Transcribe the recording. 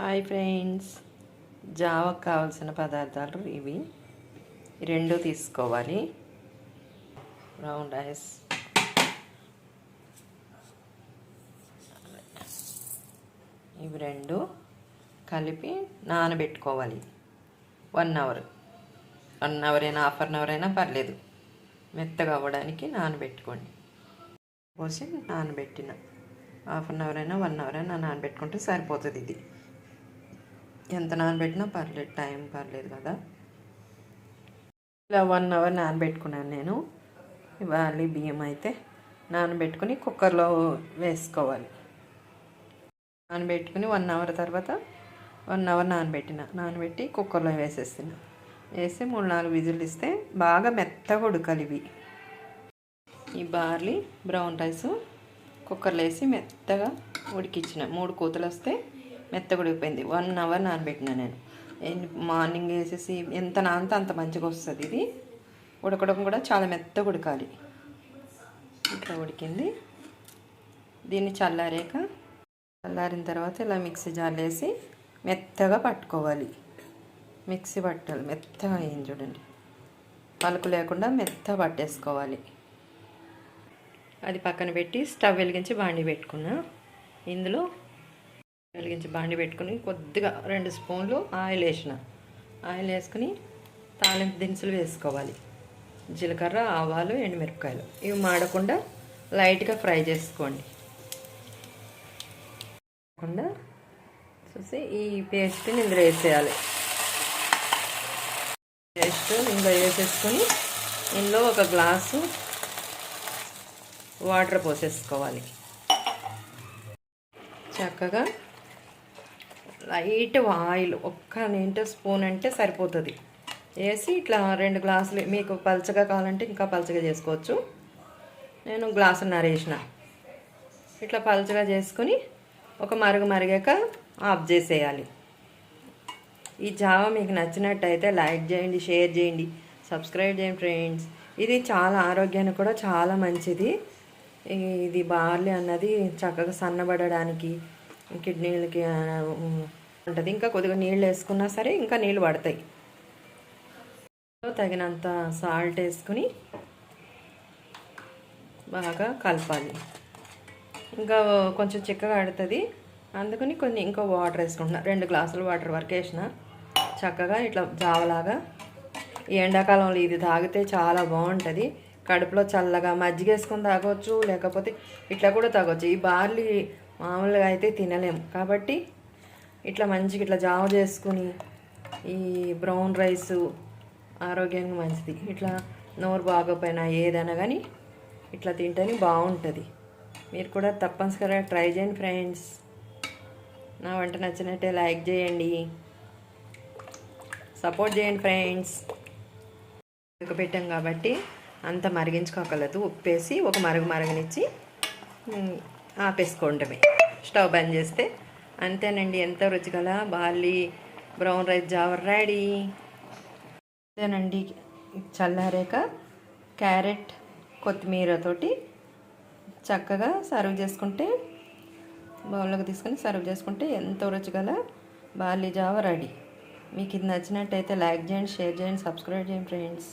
Hi friends. జావకు కావాల్సిన పదార్థాలు ఇవి. రెండు తీసుకోవాలి. బ్రౌన్ రైస్ ఇవి రెండు కలిపి నానబెట్టుకోవాలి. One hour. వన్ అవర్ అయినా హాఫ్ అన్ అవర్ అయినా పర్లేదు. మెత్తగా అవ్వడానికి నానబెట్టుకోండి. పోసి నానబెట్టిన. హాఫ్ అన్ అవర్ అయినా వన్ అవర్ అయినా నానబెట్టుకుంటే సరిపోతుంది ఇది. ఎంత నానబెట్టినా పర్లేదు టైం పర్లేదు కదా. ఇలా వన్ అవర్ నానబెట్టుకున్నాను నేను. ఇవాళ బియ్యం అయితే నానబెట్టుకుని కుక్కర్లో వేసుకోవాలి. నానబెట్టుకుని వన్ అవర్ తర్వాత వన్ అవర్ నానబెట్టిన నానబెట్టి కుక్కర్లో వేసేస్తున్నా. వేసి మూడు నాలుగు విజులు ఇస్తే బాగా మెత్తగా ఉడకాలి ఇవి. ఈ బార్లీ బ్రౌన్ రైస్ కుక్కర్లో వేసి మెత్తగా ఉడికిచ్చిన మూడు కూతలు వస్తే మెత్తగుడిపోయింది ఉడికిపోయింది. వన్ అవర్ నానబెట్టిన నేను. మార్నింగ్ వేసేసి ఎంత నానితే అంత మంచిగా వస్తుంది ఇది. ఉడకడం కూడా చాలా మెత్తగా ఉడకాలి. ఇట్లా ఉడికింది. దీన్ని చల్లారాక చల్లారిన తర్వాత ఇలా మిక్సీ జార్లో వేసి మెత్తగా పట్టుకోవాలి. మిక్సీ పట్టాలి. మెత్తగా అయింది చూడండి. పలుకు లేకుండా మెత్తగా పట్టేసుకోవాలి. అది పక్కన పెట్టి స్టవ్ వెలిగించి బాండి పెట్టుకున్నా. ఇందులో వెలిగించి బాండి పెట్టుకుని కొద్దిగా రెండు స్పూన్లు ఆయిల్ వేసిన. ఆయిల్ వేసుకుని తాలింపు దినుసులు వేసుకోవాలి. జీలకర్ర ఆవాలు ఎండుమిరపకాయలు. ఇవి మాడకుండా లైట్గా ఫ్రై చేసుకోండి. కాకుండా చూసి ఈ పేస్ట్ని ఇందులో వేసేయాలి. పేస్ట్ ఇందులో వేసేసుకొని ఇందులో ఒక గ్లాసు వాటర్ పోసేసుకోవాలి. చక్కగా లైట్ ఆయిల్ ఒక్క నింట స్పూన్ అంటే సరిపోతుంది. వేసి ఇట్లా రెండు గ్లాసులు మీకు పలచగా కావాలంటే ఇంకా పలచగా చేసుకోవచ్చు. నేను గ్లాసున్నర వేసిన ఇట్లా పలచగా చేసుకుని ఒక మరుగు మరిగాక ఆఫ్ చేసేయాలి. ఈ జావా మీకు నచ్చినట్టయితే లైక్ చేయండి షేర్ చేయండి సబ్స్క్రైబ్ చేయండి ఫ్రెండ్స్. ఇది చాలా ఆరోగ్యానికి కూడా చాలా మంచిది. ఇది బార్లీ అన్నది చక్కగా సన్నబడడానికి కిడ్నీలకి ఉంటుంది. ఇంకా కొద్దిగా నీళ్ళు వేసుకున్నా సరే ఇంకా నీళ్ళు పడతాయి. తగినంత సాల్ట్ వేసుకుని బాగా కలపాలి. ఇంకా కొంచెం చిక్కగా ఆడుతుంది. అందుకని కొన్ని ఇంకా వాటర్ వేసుకుంటున్నా. రెండు గ్లాసులు వాటర్ వరకు వేసిన. చక్కగా ఇట్లా జావలాగా. ఈ ఎండాకాలంలో ఇది తాగితే చాలా బాగుంటుంది. కడుపులో చల్లగా మజ్జిగ వేసుకొని తాగొచ్చు లేకపోతే ఇట్లా కూడా తాగొచ్చు. ఈ బార్లీ మామూలుగా అయితే తినలేము కాబట్టి ఇట్లా మంచిగా ఇట్లా జావ చేసుకుని ఈ బ్రౌన్ రైస్ ఆరోగ్యానికి మంచిది. ఇట్లా నోరు బాగోపోయినా ఏదైనా కానీ ఇట్లా తింటేనే బాగుంటుంది. మీరు కూడా తప్పనిసరిగా ట్రై చేయండి ఫ్రెండ్స్. నా వంట నచ్చినట్టే లైక్ చేయండి. సపోర్ట్ చేయండి ఫ్రెండ్స్. పెట్టాం కాబట్టి అంత మరిగించుకోగలదు ఉప్పేసి ఒక మరుగు మరగనిచ్చి ఆపేసుకోవడమే స్టవ్ బంద్ చేస్తే అంతేనండి ఎంత రుచిగల బార్లీ బ్రౌన్ రైస్ జావర్ రెడీ. అంతేనండి చల్లారాక క్యారెట్ కొత్తిమీరతోటి చక్కగా సర్వ్ చేసుకుంటే బౌల్లోకి తీసుకొని సర్వ్ చేసుకుంటే ఎంతో రుచిగల బార్లీ జావ రెడీ. మీకు ఇది నచ్చినట్టయితే లైక్ చేయండి షేర్ చేయండి సబ్స్క్రైబ్ చేయండి ఫ్రెండ్స్.